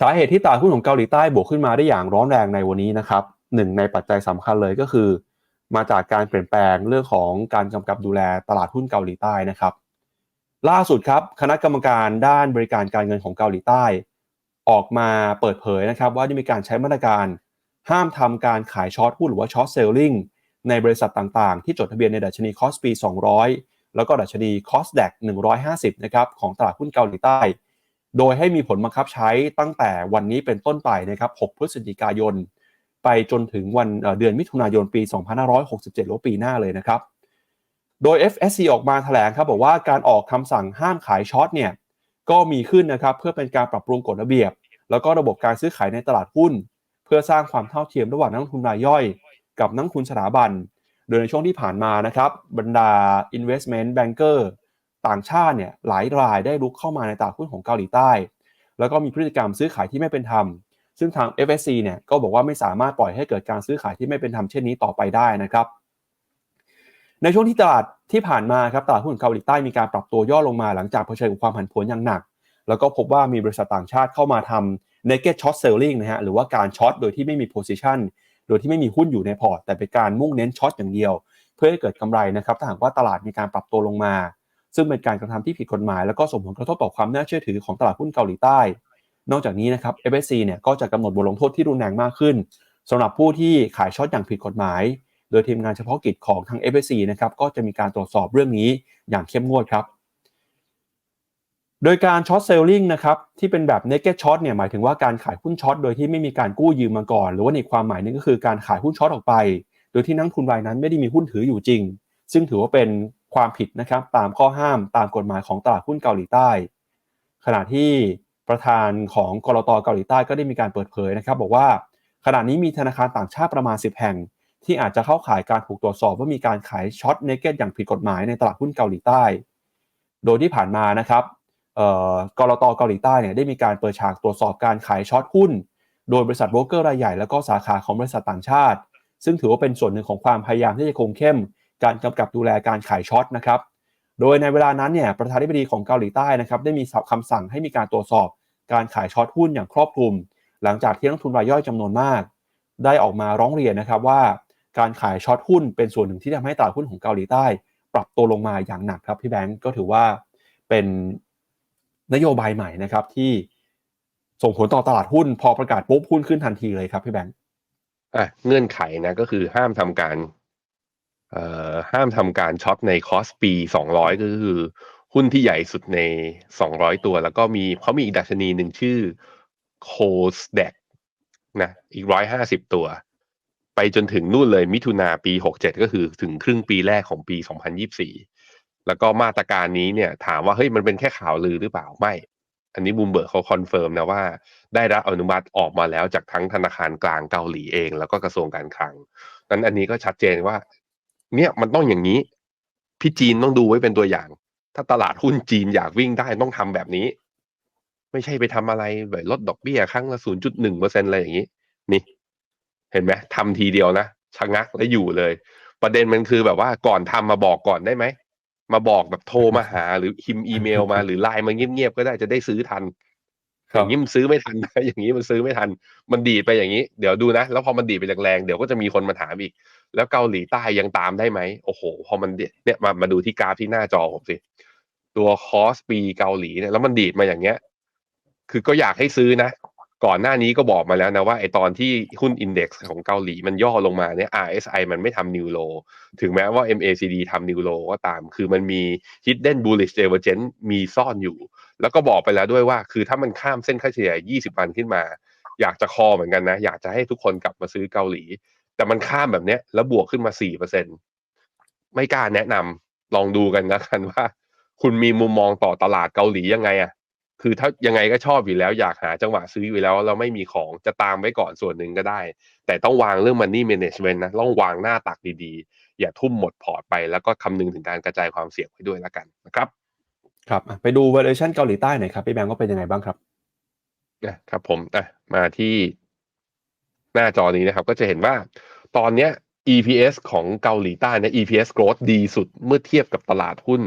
สาเหตุที่ตลาดหุ้นของเกาหลีใต้บวกขึ้นมาได้อย่างร้อนแรงในวันนี้นะครับหนึ่งในปัจจัยสำคัญเลยก็คือ มาจากการเปลี่ยนแปลงเรื่องของการกำกับดูแลตลาดหุ้นเกาหลีใต้นะครับ ล่าสุดครับคณะกรรมการด้านบริการการเงินของเกาหลีใต้ ออกมาเปิดเผยนะครับว่าได้มีการใช้มาตรการ ห้ามทำการขายช็อตหุ้นหรือว่าช็อตเซลลิงในบริษัทต่างๆ ที่จดทะเบียนในดัชนีคอสปี200 แล้วก็ดัชนีคอสแดก150 นะครับของตลาดหุ้นเกาหลีใต้ โดยให้มีผลบังคับใช้ตั้งแต่วันนี้เป็นต้นไปนะครับ 6 พฤศจิกายน ไปจนถึงวันเดือนมิถุนายนปี 2567 หรือปีหน้าเลยนะครับ โดย FSC ออกมาแถลงครับบอกว่าการออกคำสั่งห้ามขายช็อตเนี่ยก็มีขึ้นนะครับเพื่อเป็นการปรับปรุงกฎระเบียบ แล้วก็ระบบการซื้อขายในตลาดหุ้น เพื่อสร้างความเท่าเทียมระหว่างนักลงทุนรายย่อย กับนักลงทุนสถาบัน โดยในช่วงที่ผ่านมานะครับบรรดา investment banker ต่างชาติเนี่ยหลายรายได้ลุกเข้ามาในตลาดหุ้นของเกาหลีใต้ แล้วก็มีพฤติกรรมซื้อขายที่ไม่เป็นธรรม ซึ่งทาง FSC เนี่ยก็บอกว่าไม่สามารถปล่อยให้เกิดการซื้อขายที่ไม่เป็นธรรมเช่นนี้ต่อไปได้นะครับ ในช่วงที่ตลาดที่ผ่านมาครับตลาดหุ้นเกาหลีใต้มีการปรับตัวย่อลงมาหลังจากเผชิญกับความผันผวนอย่างหนัก แล้วก็พบว่ามีบริษัทต่างชาติเข้ามาทำ naked short selling นะฮะหรือว่าการช็อตโดยที่ไม่มี position โดยที่ไม่มีหุ้นอยู่ในพอร์ตแต่เป็นการมุ่งเน้นช็อตอย่างเดียว เพื่อให้เกิดกำไรนะครับถ้าหากว่าตลาดมีการปรับตัวลงมา ซึ่งเป็นการกระทำที่ผิดกฎหมาย แล้วก็ส่งผลกระทบต่อความน่าเชื่อถือของตลาดหุ้นเกาหลีใต้ นอกจากนี้นะครับ FSC เนี่ยก็จะกำหนดบทลงโทษที่รุนแรงมากขึ้นสำหรับผู้ที่ขายช็อตอย่างผิดกฎหมาย โดยทีมงานเฉพาะกิจของทาง FSC นะครับก็จะมีการตรวจสอบเรื่องนี้อย่างเข้มงวดครับโดยการช็อตเซลลิงนะครับที่เป็นแบบ naked short เนี่ยหมายถึงว่าการขายหุ้นช็อตโดยที่ไม่มีการกู้ยืมมาก่อน หรือว่าในความหมายนึงก็คือการขายหุ้นช็อตออกไป โดยที่นักทุนรายนั้นไม่ได้มีหุ้นถืออยู่จริง ซึ่งถือว่าเป็น ความผิดนะครับตามข้อห้ามตามกฎหมายของตลาดหุ้นเกาหลีใต้ ขณะที่ประธานของกรตเกาหลีใต้ก็ได้มีการเปิดเผยนะครับ บอกว่าขณะนี้มีธนาคารต่างชาติประมาณ 10 แห่ง ที่อาจจะเข้าข่ายการถูกตรวจสอบว่ามีการขายช็อตเนเก็ตอย่างผิดกฎหมายในตลาดหุ้นเกาหลีใต้ โดยที่ผ่านมานะครับกรตเกาหลีใต้เนี่ยได้มีการเปิดฉากตรวจสอบการขายช็อตหุ้น โดยบริษัทโบรกเกอร์รายใหญ่แล้วก็สาขาของบริษัทต่างชาติ ซึ่งถือว่าเป็นส่วนหนึ่งของความพยายามที่จะคงเข้ม การกำกับดูแลการขายช็อตนะครับโดยในเวลานั้นเนี่ยประธานาธิบดีของเกาหลีใต้นะครับได้มีคำสั่งให้มีการตรวจสอบการขายช็อตหุ้นอย่างครอบคลุม หลังจากที่นักทุนรายย่อยจำนวนมาก ได้ออกมาร้องเรียนนะครับว่า การขายช็อตหุ้นเป็นส่วนหนึ่งที่ทำให้ตลาดหุ้นของเกาหลีใต้ ปรับตัวลงมาอย่างหนักครับพี่แบงก์ก็ถือว่าเป็นนโยบายใหม่นะครับที่ส่งผลต่อตลาดหุ้น พอประกาศปุ๊บหุ้นขึ้นทันทีเลยครับพี่แบงก์อะเงื่อนไขนะก็คือห้ามทำการ ห้ามทำการช็อตในคอสปีสองร้อยก็คือ หุ้นที่ใหญ่สุดในสองร้อยตัว แล้วก็มีเขามีอีกดัชนีหนึ่งชื่อโคสเดกนะอีกร้อยห้าสิบตัว ไปจนถึงนู่นเลยมิถุนาปีหกเจ็ดก็คือถึงครึ่งปีแรกของปีสองพันยี่สี่แล้วก็มาตรการนี้เนี่ยถามว่าเฮ้ยมันเป็นแค่ข่าวลือหรือเปล่าไม่ อันนี้บูมเบิร์กเขาคอนเฟิร์มนะว่าได้รับอนุมัติออกมาแล้วจากทั้งธนาคารกลางเกาหลีเอง แล้วก็กระทรวงการคลังนั้นอันนี้ก็ชัดเจนว่า เนี่ยมันต้องอย่างนี้ พี่จีนต้องดูไว้เป็นตัวอย่าง ถ้าตลาดหุ้นจีนอยากวิ่งได้ต้องทำแบบนี้ ไม่ใช่ไปทำอะไรแบบลดดอกเบี้ยครั้งละศูนย์จุดหนึ่งเปอร์เซ็นอะไรอย่างนี้ นี่ เห็นไหมทำทีเดียวนะชะงักแล้วอยู่เลย ประเด็นมันคือแบบว่าก่อนทำมาบอกก่อนได้ไหมมาบอกแบบโทรมาหาหรือพิมพ์อีเมลมาหรือไลน์มาเงียบๆก็ได้จะได้ซื้อทัน อย่างนี้มันซื้อไม่ทันนะอย่างนี้มันซื้อไม่ทัน มันดีดไปอย่างนี้ เดี๋ยวดูนะ แล้วพอมันดีดไปแรงๆเดี๋ยวก็จะมีคนมาถามอีก แล้วเกาหลีใต้ยังตามได้ไหมโอ้โห พอมันเนี่ยมามาดูที่กราฟที่หน้าจอผมสิ ตัวคอสปีเกาหลีเนี่ยแล้วมันดีดมาอย่างเงี้ย คือก็อยากให้ซื้อนะ ก่อนหน้านี้ก็บอกมาแล้วนะว่าไอตอนที่หุ้นอินเด็กซ์ของเกาหลีมันย่อลงมาเนี่ย RSI มันไม่ทำนิวโลถึงแม้ว่า MACD ทำนิวโลก็ตาม คือมันมี hidden bullish divergence มีซ่อนอยู่ แล้วก็บอกไปแล้วด้วยว่า คือถ้ามันข้ามเส้นค่าเฉลี่ย 20 วันขึ้นมา อยากจะคอเหมือนกันนะ อยากจะให้ทุกคนกลับมาซื้อเกาหลี แต่มันข้ามแบบเนี้ยแล้วบวกขึ้นมา 4%ไม่กล้าแนะนำลองดูกันนะกันว่า คุณมีมุมมองต่อตลาดเกาหลียังไงอะ คือถ้ายังไงก็ชอบอยู่แล้วอยากหาจังหวะซื้ออยู่แล้ว เราไม่มีของจะตามไว้ก่อนส่วนหนึ่งก็ได้ แต่ต้องวางเรื่อง money management นะต้องวางหน้าตักดีๆ อย่าทุ่มหมดพอร์ตไป แล้วก็คำนึงถึงการกระจายความเสี่ยงไว้ด้วยแล้วกันนะครับครับไปดู valuation เกาหลีใต้หน่อยครับพี่แบงก์ก็เป็นยังไงบ้างครับนะครับผมอะมาที่หน้าจอนี้นะครับ ก็จะเห็นว่าตอนเนี้ย EPS ของเกาหลีใต้เนี่ย EPS growth ดีสุดเมื่อเทียบกับตลาดหุ้น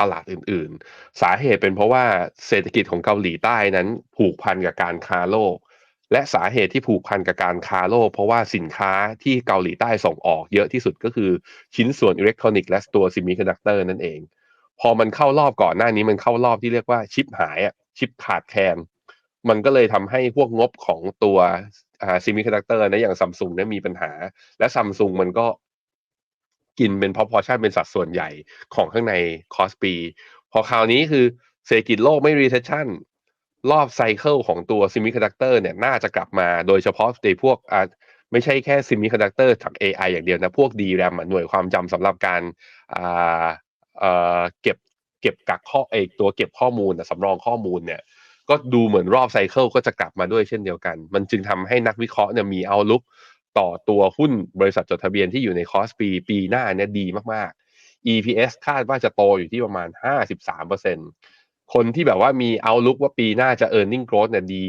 ตลาดอื่น ๆ สาเหตุเป็นเพราะว่าเศรษฐกิจของเกาหลีใต้นั้นผูกพันกับการค้าโลก และสาเหตุที่ผูกพันกับการค้าโลก เพราะว่าสินค้าที่เกาหลีใต้ส่งออกเยอะที่สุดก็คือชิ้นส่วนอิเล็กทรอนิกส์และตัวซิมิคอนดักเตอร์นั่นเอง พอมันเข้ารอบก่อนหน้านี้มันเข้ารอบที่เรียกว่าชิปหายอะชิปขาดแคลนมันก็เลยทำให้พวกงบของตัวซิมิคอนดักเตอร์นะอย่างซัมซุงเนี่ยมีปัญหา และซัมซุงมันก็ กินเป็นพอพอชั่นเป็นสัดส่วนใหญ่ของข้างในคอสปี พอคราวนี้คือเศรษฐกิจโลกไม่รีเซชชั่นรอบไซเคิลของตัวซิมิคอนดักเตอร์เนี่ยน่าจะกลับมาโดยเฉพาะในพวกอ่าไม่ใช่แค่ซิมิคอนดักเตอร์จาก AI อย่างเดียวนะ พวก DRAM หน่วยความจำสำหรับการอ่าเอ่อเก็บเก็บกักข้อไอกตัวเก็บข้อมูลสำรองข้อมูลเนี่ยก็ดูเหมือนรอบไซเคิลก็จะกลับมาด้วยเช่นเดียวกัน มันจึงทำให้นักวิเคราะห์เนี่ยมีเอาลุก ต่อตัวหุ้นบริษัทจดทะเบียนที่อยู่ในคอสปีปีหน้าเนี่ยดีมากๆ EPS คาดว่าจะโตอยู่ที่ประมาณ 53%คนที่แบบว่ามีเอาลุกว่าปีหน้าจะ e a r n i n g growth เนี่ยดี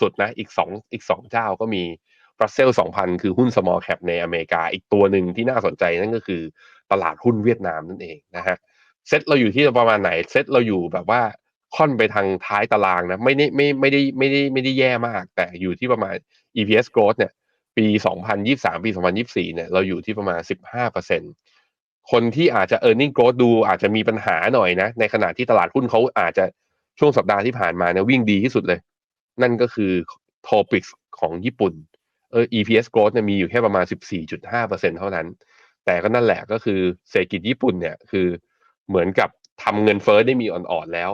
สุดๆนะอีก2อีก2เจ้าก็มี Russell 2000 คือหุ้น small cap ในอเมริกา อีกตัวหนึ่งที่น่าสนใจนั่นก็คือตลาดหุ้นเวียดนามนั่นเองนะฮะเซตเราอยู่ที่ประมาณไหนเซตเราอยู่แบบว่าค่อนไปทางท้ายตารางนะไม่ได้ไม่ไม่ได้ไม่ได้ไม่ได้แย่มาก แต่อยู่ที่ประมาณ EPS growth เนี่ย ปี 2023 ปี 2024 เนี่ย เราอยู่ที่ประมาณ 15%คนที่อาจจะ e a r n i n g growth ดูอาจจะมีปัญหาหน่อยนะ ในขณะที่ตลาดหุ้นเขาอาจจะช่วงสัปดาห์ที่ผ่านมาเนี่ยวิ่งดีที่สุดเลย นั่นก็คือ Topics ของญี่ปุ่นเออ EPS growth เนี่ยมีอยู่แค่ประมาณ 14.5%เท่านั้น แต่ก็นั่นแหละก็คือเศรษฐกิจญี่ปุ่นเนี่ยคือเหมือนกับทำเงินเฟ้อได้มีอ่อนๆแล้ว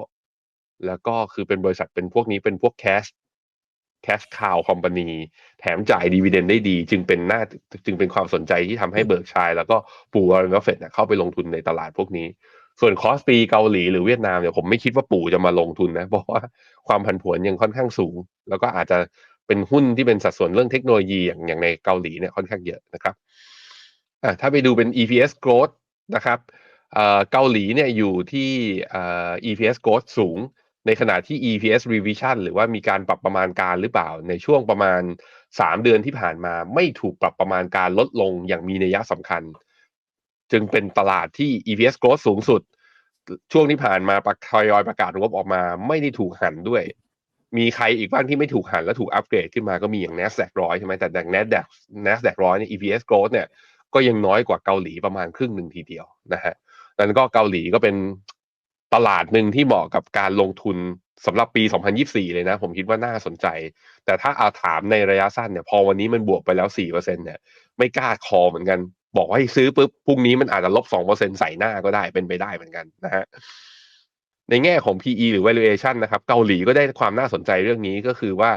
แล้วก็คือเป็นบริษัทเป็นพวกนี้เป็นพวกแคช แคชคาวคอมพานีแถมจ่ายดีเวเดนได้ดี จึงเป็นหน้าจึงเป็นความสนใจที่ทำให้เบิร์กชัยแล้วก็ปู่วอร์เรนบัฟเฟตเข้าไปลงทุนในตลาดพวกนี้ ส่วนคอสปีเกาหลีหรือเวียดนามเนี่ยผมไม่คิดว่าปู่จะมาลงทุนนะ เพราะว่าความผันผวนยังค่อนข้างสูง แล้วก็อาจจะเป็นหุ้นที่เป็นสัดส่วนเรื่องเทคโนโลยีอย่างอย่างในเกาหลีเนี่ยค่อนข้างเยอะนะครับอ่าถ้าไปดูเป็น EPS growth นะครับเอ่อเกาหลีเนี่ยอยู่ที่เอ่อ EPS growth สูง ในขณะที่ EPS revision หรือว่ามีการปรับประมาณการหรือเปล่า ในช่วงประมาณ 3 เดือนที่ผ่านมาไม่ถูกปรับประมาณการลดลงอย่างมีนัยสำคัญ จึงเป็นตลาดที่ EPS growth สูงสุด ช่วงที่ผ่านมาประทยอยประกาศงบออกมา ไม่ได้ถูกหันด้วย มีใครอีกบ้างที่ไม่ถูกหันและถูกอัปเกรดขึ้นมาก็มีอย่าง NASDAQ ร้อยใช่ไหมแต่แต่ NASDAQ NASDAQ ร้อยเนี่ย EPS growth เนี่ยก็ยังน้อยกว่าเกาหลีประมาณครึ่งหนึ่งทีเดียวนะฮะนั้นก็เกาหลีก็เป็น ตลาดหนึ่งที่เหมาะกับการลงทุนสำหรับปี 2024 เลยนะ ผมคิดว่าน่าสนใจ แต่ถ้าเอาถามในระยะสั้นเนี่ย พอวันนี้มันบวกไปแล้ว 4%เนี่ยไม่กล้าคอเหมือนกัน บอกให้ซื้อปุ๊บพรุ่งนี้มันอาจจะลบ 2%ใส่หน้าก็ได้เป็นไปได้เหมือนกันนะฮะในแง่ของ PE หรือ valuation นะครับ เกาหลีก็ได้ความน่าสนใจเรื่องนี้ก็คือว่า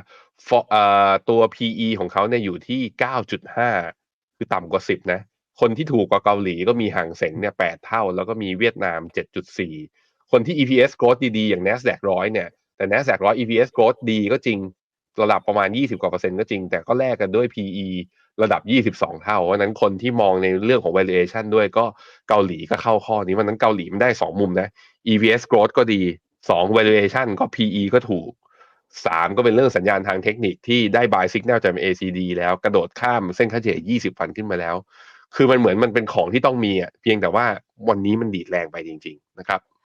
ตัว PE ของเขาเนี่ยอยู่ที่ 9.5 คือต่ำกว่า 10 นะ คนที่ถูกกว่าเกาหลีก็มีห่างเสงเนี่ย 8 เท่า แล้วก็มีเวียดนาม 7.4 คนที่ EPS growth ดีๆ อย่าง NASDAQ ร้อยเนี่ย แต่ NASDAQ ร้อย EPS growth ดีก็จริง ระดับประมาณ 20 กว่าเปอร์เซ็นต์ก็จริง แต่ก็แลกกันด้วย PE ระดับ 22 เท่า เพราะนั้นคนที่มองในเรื่องของ valuation ด้วยก็เกาหลีก็เข้าข้อนี้วันนั้นเกาหลีมันได้ 2 มุมนะ EPS growth ก็ดี 2 valuation ก็ PE ก็ถูก 3 ก็เป็นเรื่องสัญญาณทางเทคนิคที่ได้ buy signal จาก ACD แล้วกระโดดข้ามเส้นค่าเฉลี่ย20วันขึ้นมาแล้ว คือมันเหมือนมันเป็นของที่ต้องมีอะเพียงแต่ว่าวันนี้มันดีดแรงไปจริง ๆ นะครับ